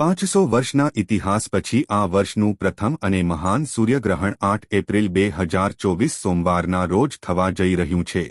પાંચસો વર્ષના ઇતિહાસ પછી આ વર્ષનું પ્રથમ અને મહાન સૂર્યગ્રહણ આઠ એપ્રિલ બે હજાર ચોવીસ સોમવારના રોજ થવા જઈ રહ્યું છે.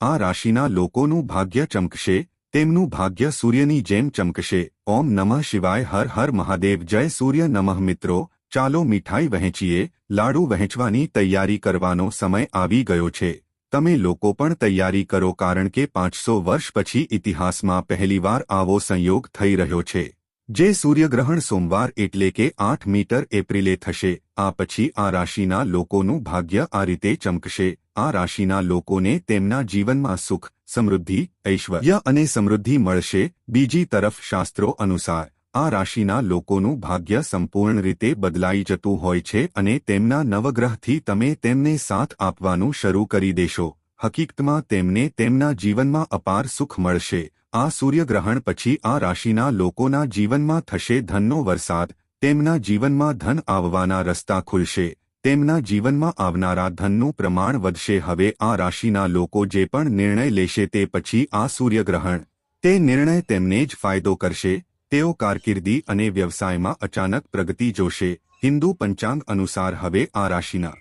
આ રાશિના લોકોનું ભાગ્ય ચમકશે, તેમનું ભાગ્ય સૂર્યની જેમ ચમકશે. ઓમ નમઃ શિવાય હર હર મહાદેવ, જય સૂર્ય નમઃ મિત્રો. ચાલો મીઠાઈ વહેંચીએ, લાડુ વહેંચવાની તૈયારી કરવાનો સમય આવી ગયો છે. તમે લોકો પણ તૈયારી કરો કારણ કે પાંચસો વર્ષ પછી ઇતિહાસમાં પહેલીવાર આવો સંયોગ થઈ રહ્યો છે. જે સૂર્યગ્રહણ સોમવાર એટલે કે આઠ મીટર એપ્રિલે થશે, આ પછી આ રાશિના લોકોનું ભાગ્ય આ રીતે ચમકશે. આ રાશિના લોકોને તેમના જીવનમાં સુખ, સમૃદ્ધિ, ઐશ્વર્ય અને સમૃદ્ધિ મળશે. બીજી તરફ શાસ્ત્રો અનુસાર, આ રાશિના લોકોનું ભાગ્ય સંપૂર્ણ રીતે બદલાઈ જતું હોય છે અને તેમના નવગ્રહથી તમે તેમને સાથ આપવાનું શરૂ કરી દેશો. હકીકતમાં તેમને તેમના જીવનમાં અપાર સુખ મળશે. આ સૂર્યગ્રહણ પછી આ રાશિના લોકોના જીવનમાં થશે ધનનો વરસાદ, તેમના જીવનમાં ધન આવવાના રસ્તા ખુલશે, તેમના જીવનમાં આવનારા ધનનું પ્રમાણ વધશે. હવે આ રાશિના લોકો જે પણ નિર્ણય લેશે તે પછી આ સૂર્યગ્રહણ, તે નિર્ણય તેમને જ ફાયદો કરશે. તેઓ કારકિર્દી અને વ્યવસાયમાં અચાનક પ્રગતિ જોશે. હિન્દુ પંચાંગ અનુસાર હવે આ રાશિના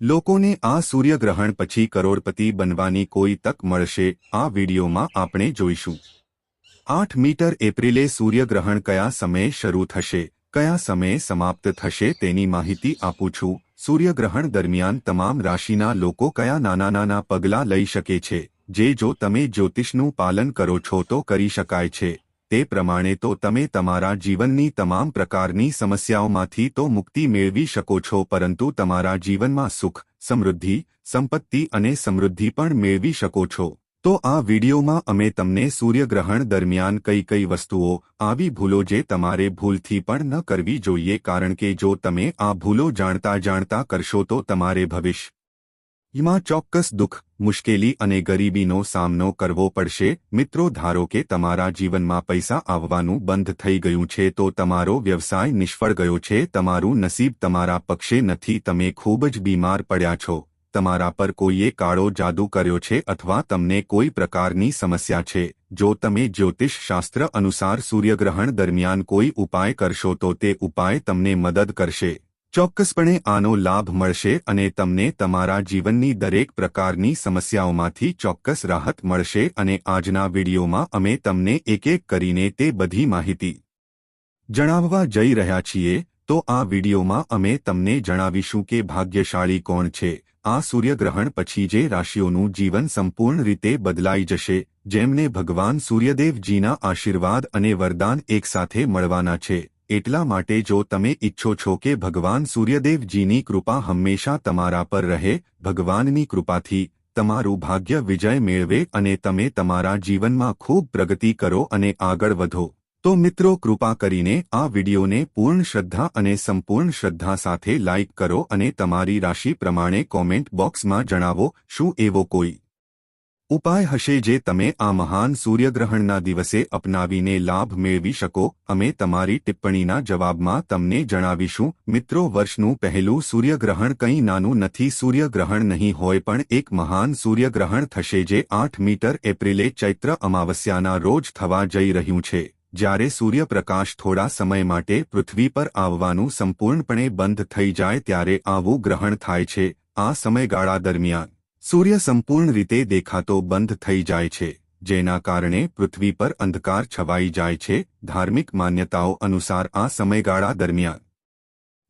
લોકોને આ સૂર્યગ્રહણ પછી કરોડપતિ બનવાની કોઈ તક મળશે, આ વિડીયોમાં આપણે જોઈશું. આઠ મીટર એપ્રિલે સૂર્યગ્રહણ કયા સમયે શરૂ થશે, કયા સમયે સમાપ્ત થશે તેની માહિતી આપું છું. સૂર્યગ્રહણ દરમિયાન તમામ રાશિના લોકો કયા નાના નાના પગલાં લઈ શકે છે, જે જો તમે જ્યોતિષનું પાલન કરો છો તો કરી શકાય છે. તે પ્રમાણે તો તમે તમારા જીવનની તમામ પ્રકારની સમસ્યાઓમાંથી તો મુક્તિ મેળવી શકો છો, પરંતુ તમારા જીવનમાં સુખ, સમૃદ્ધિ, સંપત્તિ અને સમૃદ્ધિ પણ મેળવી શકો છો. તો આ વિડીયોમાં અમે તમને સૂર્યગ્રહણ દરમિયાન કઈ કઈ વસ્તુઓ આવી ભૂલો જે તમારે ભૂલથી પણ ન કરવી જોઈએ, કારણ કે જો તમે આ ભૂલો જાણતા જાણતા કરશો તો તમારે ભવિષ્ય એમાં ચોક્કસ દુઃખ, મુશ્કેલી અને ગરીબીનો સામનો કરવો પડશે. મિત્રો, ધારો કે તમારા જીવનમાં પૈસા આવવાનું બંધ થઈ ગયું છે, તો તમારો વ્યવસાય નિષ્ફળ ગયો છે. તમારું નસીબ તમારા પક્ષે નથી. તમે ખૂબ જ બીમાર પડ્યા છો. તમારા પર કોઈએ કાળો જાદુ કર્યો છે અથવા તમને કોઈ પ્રકારની સમસ્યા છે. જો તમે જ્યોતિષ શાસ્ત્ર અનુસાર સૂર્યગ્રહણ દરમિયાન કોઈ ઉપાય કરશો, તો તે ઉપાય તમને મદદ કરશે. ચોક્કસપણે આનો લાભ મળશે અને તમને તમારા જીવનની દરેક પ્રકારની સમસ્યાઓમાંથી ચોક્કસ રાહત મળશે અને આજના વિડીયોમાં અમે તમને એક એક કરીને તે બધી માહિતી જણાવવા જઈ રહ્યા છીએ, તો આ વિડીયોમાં અમે તમને જણાવીશું કે ભાગ્યશાળી કોણ છે, આ સૂર્યગ્રહણ પછી જે રાશિઓનું જીવન સંપૂર્ણ રીતે બદલાઈ જશે, જેમને ભગવાન સૂર્યદેવજીના આશીર્વાદ અને વરદાન એકસાથે મળવાના છે. એટલા માટે જો તમે ઈચ્છો છો કે ભગવાન સૂર્યદેવજીની કૃપા હંમેશા તમારા પર રહે, ભગવાનની કૃપાથી તમારું ભાગ્ય વિજય મેળવે અને તમે તમારા જીવનમાં ખૂબ પ્રગતિ કરો અને આગળ વધો. તો મિત્રો, કૃપા કરીને આ વિડીયોને પૂર્ણ શ્રદ્ધા અને સંપૂર્ણ શ્રદ્ધા સાથે લાઇક કરો અને તમારી રાશિ પ્રમાણે કોમેન્ટ બોક્સમાં જણાવો, શું એવો કોઈ ઉપાય હશે જે તમે આ મહાન સૂર્યગ્રહણના દિવસે અપનાવીને લાભ મેળવી શકો. અમે તમારી ટિપ્પણીના જવાબમાં તમને જણાવીશું, મિત્રો, વર્ષનું પહેલું સૂર્યગ્રહણ કંઈ નાનું નથી. સૂર્યગ્રહણ નહીં હોય પણ એક મહાન સૂર્યગ્રહણ થશે જે આઠ મીટર એપ્રિલે ચૈત્ર અમાવસ્યાના રોજ થવા જઈ રહ્યું છે. જ્યારે સૂર્યપ્રકાશ થોડા સમય માટે પૃથ્વી પર આવવાનું સંપૂર્ણપણે બંધ થઈ જાય ત્યારે આવું ગ્રહણ થાય છે. આ સમયગાળા દરમિયાન સૂર્ય સંપૂર્ણ રીતે દેખાતો બંધ થઈ જાય છે, જેના કારણે પૃથ્વી પર અંધકાર છવાઈ જાય છે. ધાર્મિક માન્યતાઓ અનુસાર આ સમયગાળા દરમિયાન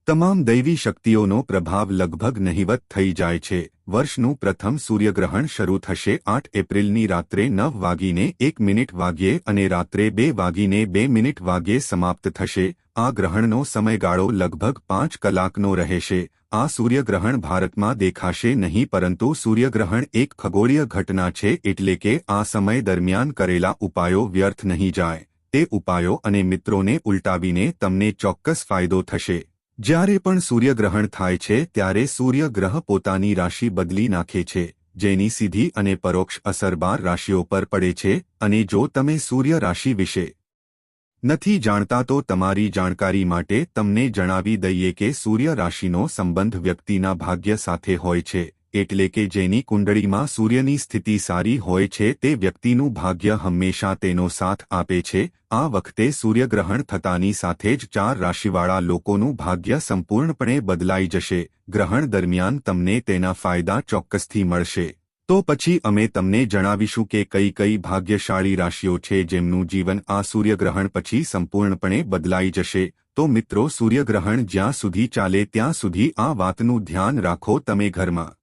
તમામ દૈવી શક્તિઓનો પ્રભાવ લગભગ નહિવત થઈ જાય છે. વર્ષનું પ્રથમ સૂર્યગ્રહણ શરૂ થશે આઠ એપ્રિલની રાત્રે નવ વાગીને એક મિનિટ વાગ્યે અને રાત્રે બે વાગીને બે મિનિટ વાગ્યે સમાપ્ત થશે. આ ગ્રહણનો સમયગાળો લગભગ પાંચ કલાકનો રહેશે. આ સૂર્યગ્રહણ ભારતમાં દેખાશે નહીં, પરંતુ સૂર્યગ્રહણ એક ખગોળીય ઘટના છે એટલે કે આ સમય દરમિયાન કરેલા ઉપાયો વ્યર્થ નહીં જાય. તે ઉપાયો અને મિત્રોને ઉલટાવીને તમને ચોક્કસ ફાયદો થશે. જ્યારે પણ સૂર્યગ્રહણ થાય છે, ત્યારે સૂર્યગ્રહ પોતાની રાશિ બદલી નાખે છે, જેની સીધી અને પરોક્ષ અસર બાર રાશિઓ પર પડે છે. અને જો તમે સૂર્ય રાશિ વિશે નથી જાણતા તો તમારી જાણકારી માટે તમને જણાવી દઈએ કે સૂર્ય રાશિનો સંબંધ વ્યક્તિના ભાગ્ય સાથે હોય છે, એટલે કે જેની કુંડળીમાં સૂર્યની સ્થિતિ સારી હોય છે તે વ્યક્તિનું ભાગ્ય હંમેશા તેનો સાથ આપે છે. આ વખતે સૂર્યગ્રહણ થતાની સાથે જ ચાર રાશિવાળા લોકોનું ભાગ્ય સંપૂર્ણપણે બદલાઈ જશે. ગ્રહણ દરમિયાન તમને તેના ફાયદા ચોક્કસથી મળશે. તો પછી અમે તમને જણાવીશું કે કઈ કઈ ભાગ્યશાળી રાશિઓ છે જેમનું જીવન આ સૂર્યગ્રહણ પછી સંપૂર્ણપણે બદલાઈ જશે. તો મિત્રો, સૂર્યગ્રહણ જ્યાં સુધી ચાલે ત્યાં સુધી આ વાતનું ધ્યાન રાખો તમે ઘરમાં.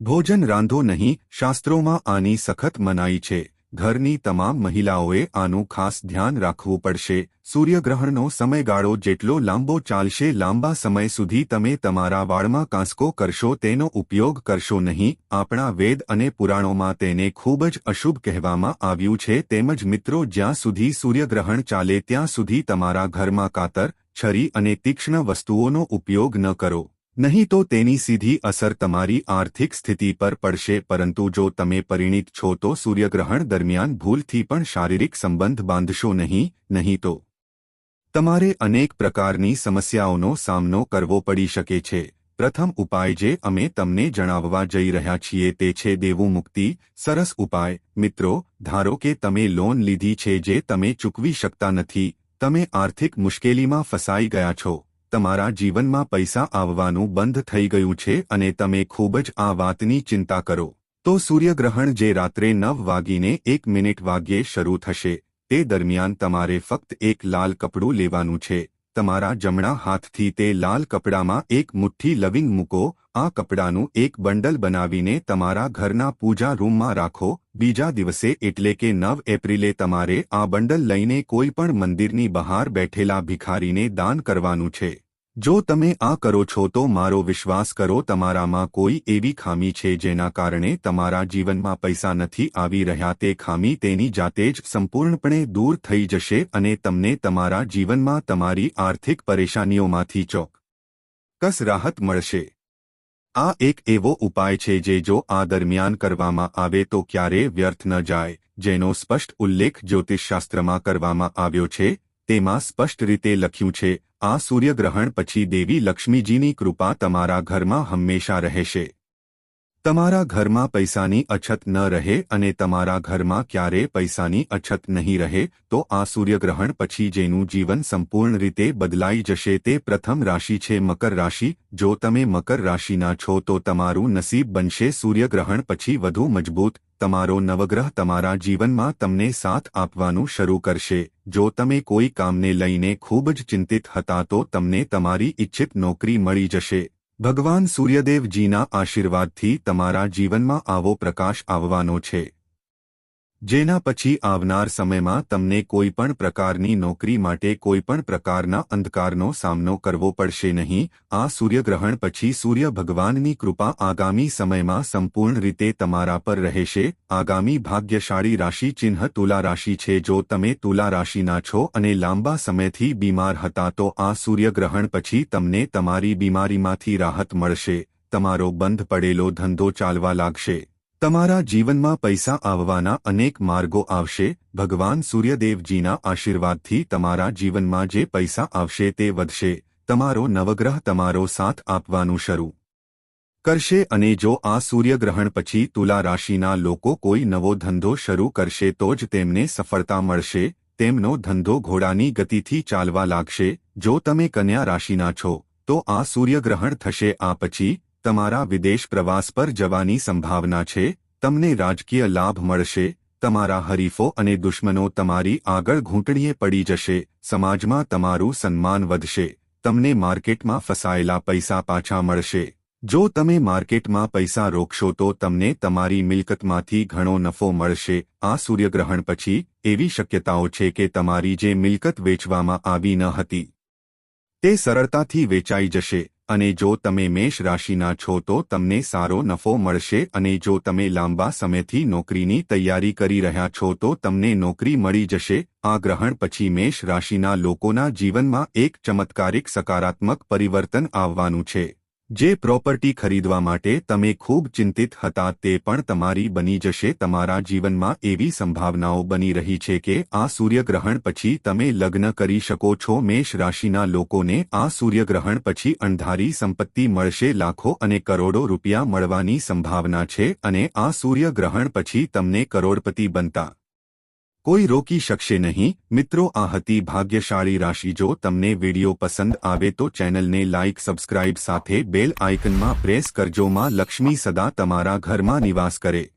ભોજન રાંધો નહીં, શાસ્ત્રોમાં આની સખત મનાઈ છે. ઘરની તમામ મહિલાઓએ આનું ખાસ ધ્યાન રાખવું પડશે. સૂર્યગ્રહણનો સમયગાળો જેટલો લાંબો ચાલશે, લાંબા સમય સુધી તમે તમારા વાળમાં કાંસકો કરશો, તેનો ઉપયોગ કરશો નહીં. આપણા વેદ અને પુરાણોમાં તેને ખૂબ જ અશુભ કહેવામાં આવ્યું છે. તેમજ મિત્રો, જ્યાં સુધી સૂર્યગ્રહણ ચાલે, ત્યાં સુધી તમારા ઘરમાં કાતર, છરી અને તીક્ષ્ણ વસ્તુઓનો ઉપયોગ ન કરો. નહીં તો તેની સીધી અસર તમારી આર્થિક સ્થિતિ પર પડશે, પરંતુ જો તમે પરિણિત છો તો સૂર્યગ્રહણ દરમિયાન ભૂલથી પણ શારીરિક સંબંધ બાંધશો નહીં નહીં તો તમારે અનેક પ્રકારની સમસ્યાઓનો સામનો કરવો પડી શકે છે. પ્રથમ ઉપાય જે અમે તમને જણાવવા જઈ રહ્યા છીએ તે છે દેવું મુક્તિ. સરસ ઉપાય. મિત્રો, ધારો કે તમે લોન લીધી છે જે તમે ચૂકવી શકતા નથી. તમે આર્થિક મુશ્કેલીમાં ફસાઈ ગયા છો. તમારા જીવનમાં પૈસા આવવાનું બંધ થઈ ગયું છે અને તમે ખૂબ જ આ વાતની ચિંતા કરો. તો સૂર્યગ્રહણ જે રાત્રે નવ વાગીને એક મિનિટ વાગ્યે શરૂ થશે, તે દરમિયાન તમારે ફક્ત એક લાલ કપડું લેવાનું છે. તમારા જમણા હાથથી તે લાલ કપડામાં એક મુઠ્ઠી લવિંગ મૂકો, આ કપડાનું એક બંડલ બનાવીને તમારા ઘરના પૂજા રૂમમાં રાખો. બીજા દિવસે એટલે કે નવ એપ્રિલે તમારે આ બંડલ લઈને કોઈ પણ મંદિરની બહાર બેઠેલા ભિખારીને દાન કરવાનું છે. જો તમે આ કરો છો તો મારો વિશ્વાસ કરો, તમારામાં કોઈ એવી ખામી છે જેના કારણે તમારા જીવનમાં પૈસા નથી આવી રહ્યા, તે ખામી તેની જાતે જ સંપૂર્ણપણે દૂર થઈ જશે અને તમને તમારા જીવનમાં તમારી આર્થિક પરેશાનીઓમાંથી ચોક્કસ રાહત મળશે. આ એક એવો ઉપાય છે જે જો આ દરમિયાન કરવામાં આવે તો ક્યારે વ્યર્થ ન જાય, જેનો સ્પષ્ટ ઉલ્લેખ જ્યોતિષશાસ્ત્રમાં કરવામાં આવ્યો છે. તેમાં સ્પષ્ટ રીતે લખ્યું છે આ સૂર્યગ્રહણ પછી દેવી લક્ષ્મીજીની કૃપા તમારા ઘરમાં હંમેશા રહેશે. તમારા ઘરમાં પૈસાની અછત ન રહે અને તમારા ઘરમાં ક્યારે પૈસાની અછત નહીં રહે, તો આ સૂર્યગ્રહણ પછી જેનું જીવન સંપૂર્ણ રીતે બદલાઈ જશે તે પ્રથમ રાશિ છે મકર રાશિ. જો તમે મકર રાશિના છો તો તમારું નસીબ બનશે સૂર્યગ્રહણ પછી વધુ મજબૂત. તમારો નવગ્રહ તમારા જીવનમાં તમને સાથ આપવાનું શરૂ કરશે. જો તમે કોઈ કામને લઈને ખૂબ જ ચિંતિત હતા તો તમને તમારી ઇચ્છિત નોકરી મળી જશે. ભગવાન સૂર્યદેવજીના આશીર્વાદથી તમારા જીવનમાં આવો પ્રકાશ આવવાનો છે. જેના પછી આવનાર સમયમાં તમને કોઈપણ પ્રકારની નોકરી માટે કોઈપણ પ્રકારના અંધકારનો સામનો કરવો પડશે નહીં. આ સૂર્યગ્રહણ પછી સૂર્ય ભગવાનની કૃપા આગામી સમયમાં સંપૂર્ણ રીતે તમારા પર રહેશે. આગામી ભાગ્યશાળી રાશિ ચિહ્ન તુલા રાશિ છે. જો તમે તુલા રાશિના છો અને લાંબા સમયથી બીમાર હતા તો આ સૂર્યગ્રહણ પછી તમને તમારી બીમારીમાંથી રાહત મળશે. તમારો બંધ પડેલો ધંધો ચાલવા લાગશે. તમારા જીવનમાં પૈસા આવવાના અનેક માર્ગો આવશે, ભગવાન સૂર્યદેવજીના આશીર્વાદથી તમારા જીવનમાં જે પૈસા આવશે તે વધશે, તમારો નવગ્રહ તમારો સાથ આપવાનું શરૂ કરશે અને જો આ સૂર્યગ્રહણ પછી તુલા રાશિના લોકો કોઈ નવો ધંધો શરૂ કરશે તો જ તેમને સફળતા મળશે, તેમનો ધંધો ઘોડાની ગતિથી ચાલવા લાગશે, જો તમે કન્યા રાશિના છો, તો આ સૂર્યગ્રહણ થશે આ પછી તમારા વિદેશ પ્રવાસ પર જવાની સંભાવના છે, તમને રાજકીય લાભ મળશે, તમારા હરીફો અને દુશ્મનો તમારી આગળ ઘૂંટણીએ પડી જશે, સમાજમાં તમારું સન્માન વધશે, તમને માર્કેટમાં ફસાયેલા પૈસા પાછા મળશે. જો તમે માર્કેટમાં પૈસા રોકશો તો તમને તમારી મિલકતમાંથી ઘણો નફો મળશે, આ સૂર્યગ્રહણ પછી, એવી શક્યતાઓ છે કે તમારી જે મિલકત વેચવામાં આવી ન હતી, તે સરળતાથી વેચાઈ જશે. અને જો તમે મેષ રાશિના છો તો તમને સારો નફો મળશે અને જો તમે લાંબા સમયથી નોકરીની તૈયારી કરી રહ્યા છો તો તમને નોકરી મળી જશે. આ ગ્રહણ પછી મેષ રાશિના લોકોના જીવનમાં એક ચમત્કારિક સકારાત્મક પરિવર્તન આવવાનું છે. જે પ્રોપર્ટી ખરીદવા માટે તમે ખૂબ ચિંતિત હતા તે પણ તમારી બની જશે. તમારા જીવનમાં એવી સંભાવનાઓ બની રહી છે કે આ સૂર્યગ્રહણ પછી તમે લગ્ન કરી શકો છો. મેષ રાશિના લોકોને આ સૂર્યગ્રહણ પછી અણધારી સંપત્તિ મળશે. લાખો અને કરોડો રૂપિયા મળવાની સંભાવના છે અને આ સૂર્યગ્રહણ પછી તમને કરોડપતિ બનતા કોઈ રોકી શકશે નહીં. મિત્રો, આ હતી ભાગ્યશાળી રાશિ. જો તમને વીડિયો પસંદ આવે તો ચેનલને લાઇક સબસ્ક્રાઇબ સાથે બેલ આઇકનમાં પ્રેસ કરજો. માં લક્ષ્મી સદા તમારા ઘરમાં નિવાસ કરે.